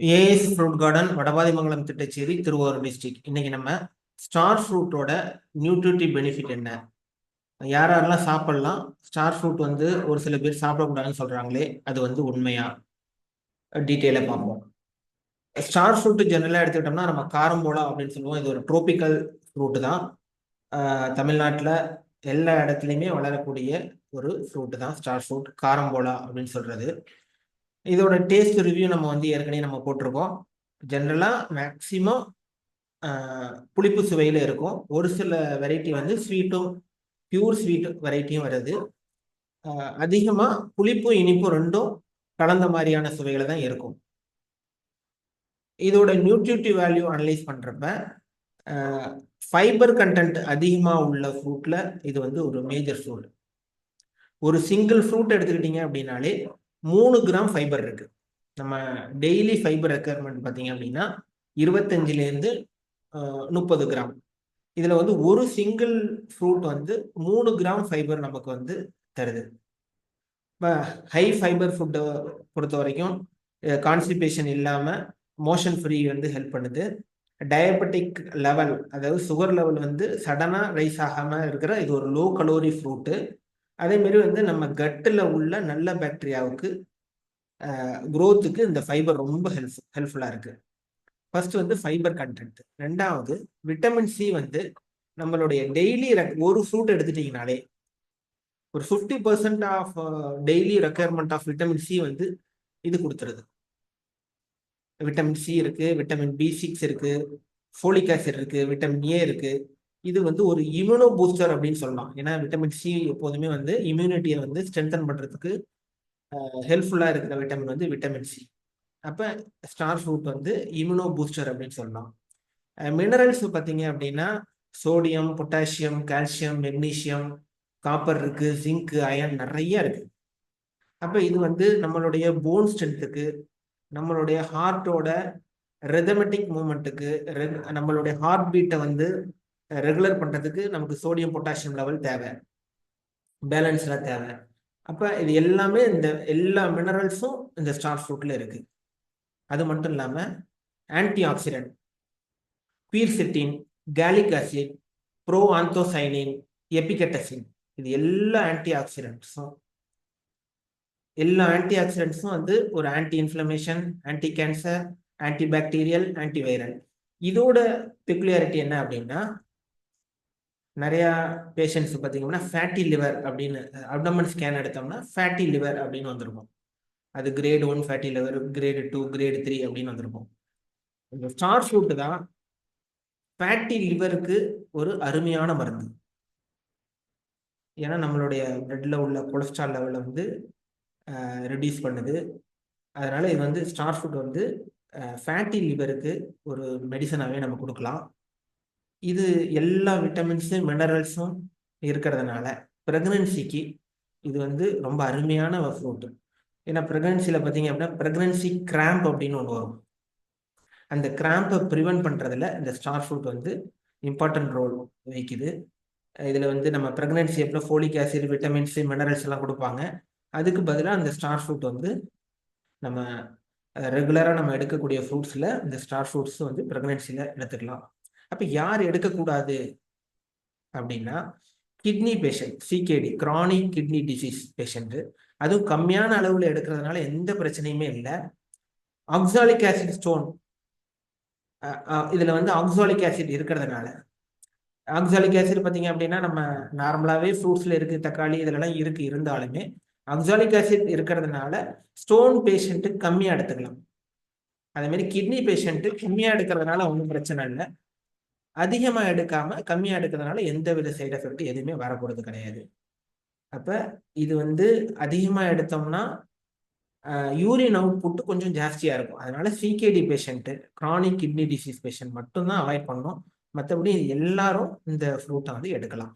A S fruit garden Vadapathimangalam Thittacheri Thiruvarur district இன்னைக்கு நம்ம star ஃப்ரூட்டோட nutritive benefit என்ன? யார் யாரெல்லாம் சாப்பிடலாம் ஸ்டார் ஃப்ரூட் வந்து ஒரு சில பேர் சாப்பிடக்கூடாதுன்னு சொல்றாங்களே அது வந்து உண்மையா? டீட்டெயிலாக பார்ப்போம். ஸ்டார் ஃப்ரூட் ஜெனரலாக எடுத்துக்கிட்டோம்னா நம்ம காரம்போலா அப்படின்னு சொல்லுவோம். இது ஒரு ட்ரோபிக்கல் ஃப்ரூட்டு தான். தமிழ்நாட்டில் எல்லா இடத்துலையுமே வளரக்கூடிய ஒரு ஃப்ரூட்டு தான் ஸ்டார் ஃப்ரூட் காரம்போலா அப்படின்னு சொல்றது. இதோட டேஸ்ட் ரிவ்யூ நம்ம வந்து ஏற்கனவே நம்ம போட்டிருக்கோம். ஜென்ரலாக மேக்சிமம் புளிப்பு சுவையில் இருக்கும். ஒரு சில வெரைட்டி வந்து ஸ்வீட்டும் பியூர் ஸ்வீட் வெரைட்டியும் வருது. அதிகமாக புளிப்பும் இனிப்பும் ரெண்டும் கலந்த மாதிரியான சுவைகளை தான் இருக்கும். இதோட நியூட்ரிட்டிவ் வேல்யூ அனலைஸ் பண்ணுறப்ப ஃபைபர் கண்டென்ட் அதிகமாக உள்ள ஃப்ரூட்டில் இது வந்து ஒரு மேஜர் ஃப்ரூட் ஒரு சிங்கிள் ஃப்ரூட் எடுத்துக்கிட்டீங்க அப்படின்னாலே மூணு கிராம் ஃபைபர் இருக்கு. நம்ம டெய்லி ஃபைபர் ரெக்குயர்மெண்ட் பார்த்தீங்க அப்படின்னா இருபத்தஞ்சிலேருந்து முப்பது கிராம். இதில் வந்து ஒரு சிங்கிள் ஃப்ரூட் வந்து மூணு கிராம் ஃபைபர் நமக்கு வந்து தருது. இப்போ ஹை ஃபைபர் ஃபுட்டை பொறுத்த வரைக்கும் கான்ஸ்டிபேஷன் இல்லாமல் மோஷன் ஃப்ரீ வந்து ஹெல்ப் பண்ணுது. டயபெட்டிக் லெவல் அதாவது சுகர் லெவல் வந்து சடனாக ரைஸ் ஆகாமல் இருக்கிற இது ஒரு லோ கலோரி ஃப்ரூட்டு அதேமாரி வந்து நம்ம கட்டில் உள்ள நல்ல பாக்டீரியாவுக்கு குரோத்துக்கு இந்த ஃபைபர் ரொம்ப ஹெல்ப் ஹெல்ப்ஃபுல்லாக இருக்குது ஃபர்ஸ்ட் வந்து ஃபைபர் கண்டென்ட் ரெண்டாவது விட்டமின் சி வந்து நம்மளுடைய டெய்லி ஒரு ஃப்ரூட் எடுத்துட்டிங்கனாலே ஒரு fifty percent of daily requirement of vitamin C வந்து இது கொடுத்துருது. விட்டமின் சி இருக்குது விட்டமின் பி சிக்ஸ் இருக்குது ஃபோலிக் ஆசிட் இருக்குது விட்டமின் ஏ இருக்குது இது வந்து ஒரு இம்யூனோ பூஸ்டர் அப்படின்னு சொல்லலாம். ஏன்னா விட்டமின் சி எப்போதுமே வந்து இம்யூனிட்டியை வந்து ஸ்ட்ரென்தன் பண்ணுறதுக்கு ஹெல்ப்ஃபுல்லாக இருக்கிற விட்டமின் வந்து விட்டமின் சி அப்போ ஸ்டார் ஃப்ரூட் வந்து இம்யூனோ பூஸ்டர் அப்படின்னு சொல்லலாம். மினரல்ஸ் பார்த்தீங்க அப்படின்னா sodium potassium calcium magnesium copper இருக்கு ஜிங்க் அயன் நிறைய இருக்கு. அப்போ இது வந்து நம்மளுடைய போன் ஸ்ட்ரென்த்துக்கு நம்மளுடைய ஹார்ட்டோட ரெதமெட்டிக் மூமெண்ட்டுக்கு நம்மளுடைய ஹார்ட் பீட்டை வந்து ரெகுலர் பண்ணுறதுக்கு நமக்கு சோடியம் பொட்டாசியம் லெவல் தேவை. பேலன்ஸ்லாம் தேவை. அப்போ இது எல்லாமே இந்த எல்லா மினரல்ஸும் இந்த ஸ்டார் ஃப்ரூட்டில் இருக்குது அது மட்டும் இல்லாமல் ஆன்டி ஆக்சிடென்ட் பீர்சிட்டின் gallic acid proanthocyanin epicatechin இது எல்லா ஆன்டி ஆக்சிடென்ட்ஸும் எல்லா ஆன்டி ஆக்சிடென்ட்ஸும் வந்து ஒரு anti inflammation anti cancer anti bacterial anti viral இதோட பெக்குலியாரிட்டி என்ன அப்படின்னா நிறையா பேஷண்ட்ஸ் பார்த்தீங்கன்னா ஃபேட்டி லிவர் அப்படின்னு அப்டமன் ஸ்கேன் எடுத்தோம்னா ஃபேட்டி லிவர் அப்படின்னு வந்திருக்கும். அது grade one fatty liver grade two grade three அப்படின்னு வந்திருக்கும். இந்த ஸ்டார் ஷூட்டு தான் ஃபேட்டி லிவருக்கு ஒரு அருமையான மருந்து. ஏன்னா நம்மளுடைய பிளட்ல உள்ள கொலஸ்ட்ரால் லெவலை வந்து ரெடியூஸ் பண்ணுது. அதனால இது வந்து ஸ்டார் ஃபுட் வந்து ஃபேட்டி லிவருக்கு ஒரு மெடிசனாகவே நம்ம கொடுக்கலாம். இது எல்லா விட்டமின்ஸும் மினரல்ஸும் இருக்கிறதுனால ப்ரெக்னன்சிக்கு இது வந்து ரொம்ப அருமையான ஃப்ரூட்டு ஏன்னா ப்ரெக்னன்சியில் பார்த்தீங்க அப்படின்னா ப்ரெக்னன்சி கிராம்ப் அப்படின்னு ஒன்று வரும். அந்த கிராம்பை ப்ரிவென்ட் பண்ணுறதுல இந்த ஸ்டார் ஃப்ரூட் வந்து இம்பார்ட்டன்ட் ரோல் வகிக்குது. இதில் வந்து நம்ம ப்ரெக்னன்சி எப்போ ஃபோலிக் ஆசிட் விட்டமின்ஸ் மினரல்ஸ் எல்லாம் கொடுப்பாங்க. அதுக்கு பதிலாக அந்த ஸ்டார் ஃப்ரூட் வந்து நம்ம ரெகுலராக நம்ம எடுக்கக்கூடிய ஃப்ரூட்ஸில் இந்த ஸ்டார் ஃப்ரூட்ஸ் வந்து ப்ரெக்னன்சியில் எடுத்துக்கலாம். அப்போ யார் எடுக்கக்கூடாது? அப்படின்னா kidney patient CKD chronic kidney disease patient அதுவும் கம்மியான அளவில் எடுக்கிறதுனால எந்த பிரச்சனையுமே இல்லை. ஆக்சாலிக் ஆசிட் ஸ்டோன் இதில் வந்து ஆக்சாலிக் ஆசிட் இருக்கிறதுனால. ஆக்சாலிக் ஆசிட் பார்த்தீங்க அப்படின்னா நம்ம நார்மலாகவே ஃப்ரூட்ஸில் இருக்குது தக்காளி இதிலலாம் இருக்குது இருந்தாலுமே ஆக்சாலிக் ஆசிட் இருக்கிறதுனால ஸ்டோன் பேஷண்ட்டு கம்மியாக எடுத்துக்கலாம். அதேமாரி கிட்னி பேஷண்ட்டு கம்மியாக எடுக்கிறதுனால ஒன்றும் பிரச்சனை இல்லை. அதிகமாக எடுக்காம கம்மியாக எடுக்கிறதுனால எந்த வித சைடு எஃபெக்ட் எதுவுமே வரப்போகிறது கிடையாது. அப்போ இது வந்து அதிகமாக எடுத்தோம்னா யூரின் அவுட்புட் கொஞ்சம் ஜாஸ்தியாக இருக்கும். அதனால CKD patient chronic kidney disease patient மட்டும்தான் அவாய்ட் பண்ணணும். மற்றபடி எல்லாரும் இந்த ஃப்ரூட்டை வந்து எடுக்கலாம்.